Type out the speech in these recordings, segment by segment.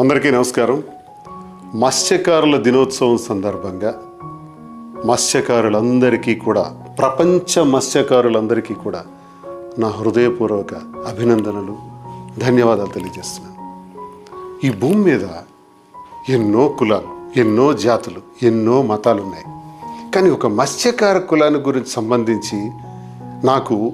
అందరికీ నమస్కారం. మత్స్యకారుల దినోత్సవం సందర్భంగా మత్స్యకారులందరికీ కూడా ప్రపంచ మత్స్యకారులందరికీ కూడా నా హృదయపూర్వక అభినందనలు ధన్యవాదాలు తెలియజేస్తున్నాను. ఈ భూమి మీద ఎన్నో కులాలు ఎన్నో జాతులు ఎన్నో మతాలు ఉన్నాయి కానీ ఒక మత్స్యకార కులాన్ని గురించి సంబంధించి నాకు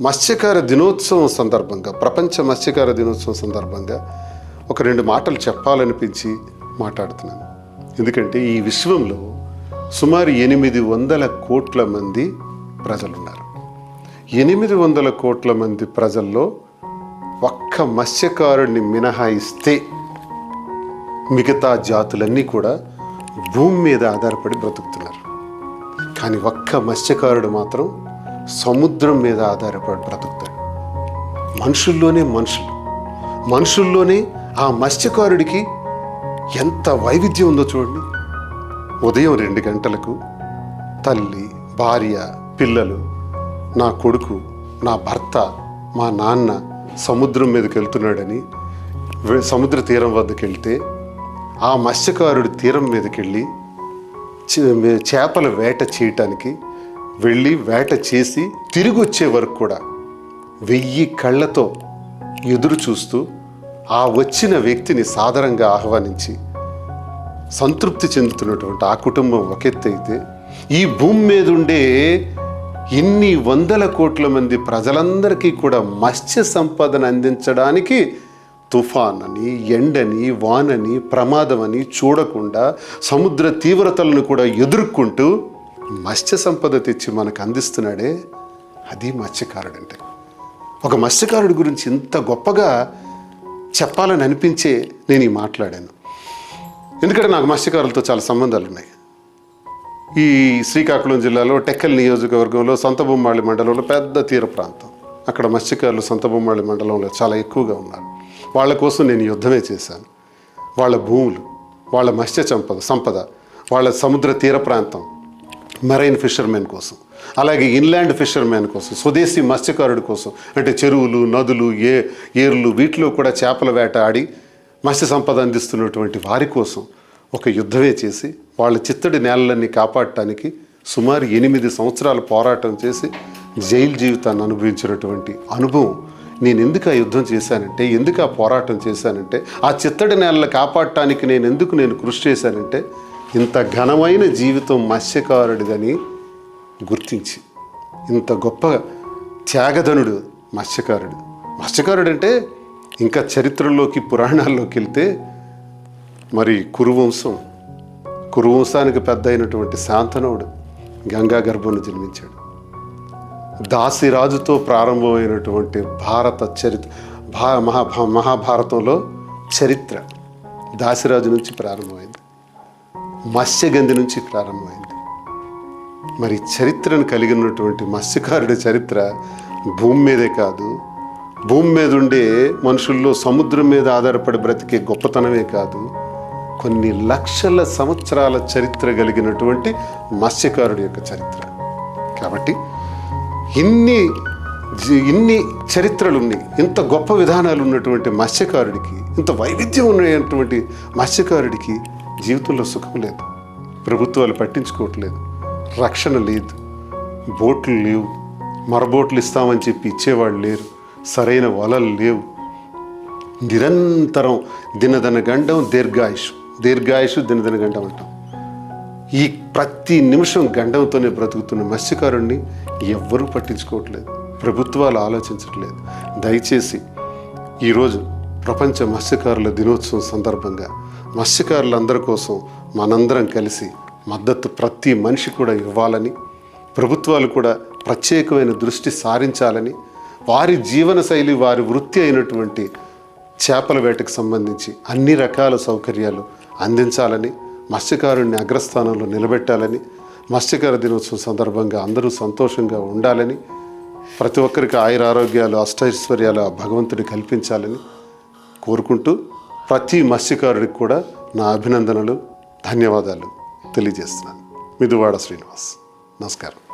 మత్స్యకార దినోత్సవం సందర్భంగా ప్రపంచ మత్స్యకార దినోత్సవం సందర్భంగా ఒక రెండు మాటలు చెప్పాలనిపించి మాట్లాడుతున్నాను. ఎందుకంటే ఈ విశ్వంలో సుమారు ఎనిమిది వందల కోట్ల మంది ప్రజలున్నారు. ఎనిమిది వందల కోట్ల మంది ప్రజల్లో ఒక్క మత్స్యకారుడిని మినహాయిస్తే మిగతా జాతులన్నీ కూడా భూమి మీద ఆధారపడి బ్రతుకుతున్నారు. కానీ ఒక్క మత్స్యకారుడు మాత్రం సముద్రం మీద ఆధారపడి బ్రతుకుతాడు. మనుషుల్లోనే మనుషులు. మనుషుల్లోనే ఆ మత్స్యకారుడికి ఎంత వైవిధ్యం ఉందో చూడండి. ఉదయం రెండు గంటలకు తల్లి భార్య పిల్లలు నా కొడుకు నా భర్త మా నాన్న సముద్రం మీదకి వెళ్తున్నాడని సముద్ర తీరం వద్దకు వెళ్తే ఆ మత్స్యకారుడి తీరం మీదకి వెళ్ళి చే- చేపల వేట చేయటానికి వెళ్ళి వేట చేసి తిరిగి వచ్చే వరకు కూడా వెయ్యి కళ్ళతో ఎదురు చూస్తూ ఆ వచ్చిన వ్యక్తిని సాదరంగా ఆహ్వానించి సంతృప్తి చెందుతున్నటువంటి ఆ కుటుంబం ఒక అయితే ఈ భూమి మీద ఉండే ఇన్ని వందల కోట్ల మంది ప్రజలందరికీ కూడా మత్స్య సంపదను అందించడానికి తుఫాన్ అని ఎండని వానని ప్రమాదమని చూడకుండా సముద్ర తీవ్రతలను కూడా ఎదుర్కొంటూ మత్స్య సంపద తెచ్చి మనకు అందిస్తున్నాడే అది మత్స్యకారుడు అంటే ఒక మత్స్యకారుడి గురించి ఇంత గొప్పగా చెప్పాలని అనిపించే నేను ఈ మాట్లాడాను. ఎందుకంటే నాకు మత్స్యకారులతో చాలా సంబంధాలు ఉన్నాయి ఈ శ్రీకాకుళం జిల్లాలో టెక్కల్ నియోజకవర్గంలో సంతబొమ్మాళి మండలంలో పెద్ద తీర ప్రాంతం. అక్కడ మత్స్యకారులు సంతబొమ్మాళి మండలంలో చాలా ఎక్కువగా ఉన్నారు. వాళ్ళ కోసం నేను యుద్ధమే చేశాను. వాళ్ళ భూములు వాళ్ళ మత్స్య సంపద సంపద వాళ్ళ సముద్ర తీర ప్రాంతం మెరైన్ ఫిషర్మెన్ కోసం అలాగే ఇన్లాండ్ ఫిషర్మెన్ కోసం స్వదేశీ మత్స్యకారుడి కోసం అంటే చెరువులు నదులు ఏ ఏర్లు వీటిలో కూడా చేపల వేట ఆడి మత్స్య సంపద అందిస్తున్నటువంటి వారి కోసం ఒక యుద్ధమే చేసి వాళ్ళ చిత్తడి నేలలన్నీ కాపాడటానికి సుమారు ఎనిమిది సంవత్సరాలు పోరాటం చేసి జైలు జీవితాన్ని అనుభవించినటువంటి అనుభవం. నేను ఎందుకు ఆ యుద్ధం చేశానంటే ఎందుకు ఆ పోరాటం చేశానంటే ఆ చిత్తడి నేలలు కాపాడటానికి నేను ఎందుకు నేను కృషి చేశానంటే ఇంత ఘనమైన జీవితం మత్స్యకారుడిదని గుర్తించి ఇంత గొప్ప త్యాగధనుడు మత్స్యకారుడు. మత్స్యకారుడు అంటే ఇంకా చరిత్రలోకి పురాణాల్లోకి వెళ్తే మరి కురువంశం. కురువంశానికి పెద్ద అయినటువంటి శాంతనుడు గంగా గర్భంలో జన్మించాడు. దాసిరాజుతో ప్రారంభమైనటువంటి భారత చరిత్ర భా మహా మహాభారతంలో చరిత్ర దాసిరాజు నుంచి ప్రారంభమైంది. మత్స్యగంధి నుంచి ప్రారంభమైంది. మరి చరిత్రను కలిగి ఉన్నటువంటి మత్స్యకారుడి చరిత్ర భూమి మీదే కాదు. భూమి మీద ఉండే మనుషుల్లో సముద్రం మీద ఆధారపడి బ్రతికే గొప్పతనమే కాదు. కొన్ని లక్షల సంవత్సరాల చరిత్ర కలిగినటువంటి మత్స్యకారుడి యొక్క చరిత్ర. కాబట్టి ఇన్ని జీ- ఇన్ని చరిత్రలు ఉన్నాయి ఇంత గొప్ప విధానాలు ఉన్నటువంటి మత్స్యకారుడికి ఇంత వైవిధ్యం ఉన్నటువంటి మత్స్యకారుడికి జీవితంలో సుఖం లేదు. ప్రభుత్వాలు పట్టించుకోవట్లేదు. రక్షణ లేదు. బోట్లు లేవు. మరబోట్లు ఇస్తామని చెప్పి ఇచ్చేవాళ్ళు లేరు. సరైన వలలు లేవు. నిరంతరం దినదన గండం దీర్ఘాయుష్. దీర్ఘాయుష్ దినదన గండం అంటాం. ఈ ప్రతి నిమిషం గండంతోనే బ్రతుకుతున్న మత్స్యకారుణ్ణి ఎవ్వరూ పట్టించుకోవట్లేదు. ప్రభుత్వాలు ఆలోచించట్లేదు. దయచేసి ఈరోజు ప్రపంచ మత్స్యకారుల దినోత్సవం సందర్భంగా మత్స్యకారులందరి కోసం మనందరం కలిసి మద్దతు ప్రతి మనిషి కూడా ఇవ్వాలని ప్రభుత్వాలు కూడా ప్రత్యేకమైన దృష్టి సారించాలని వారి జీవన శైలి వారి వృత్తి అయినటువంటి చేపల వేటకు సంబంధించి అన్ని రకాల సౌకర్యాలు అందించాలని మత్స్యకారుణ్ణి అగ్రస్థానంలో నిలబెట్టాలని మత్స్యకార దినోత్సవం సందర్భంగా అందరూ సంతోషంగా ఉండాలని ప్రతి ఒక్కరికి ఆయుర ఆరోగ్యాలు అష్టైశ్వర్యాలు భగవంతుడి కల్పించాలని కోరుకుంటూ ప్రతి మత్స్యకారుడికి కూడా నా అభినందనలు ధన్యవాదాలు తెలియజేస్తున్నాను. మిదువాడ శ్రీనివాస్. నమస్కారం.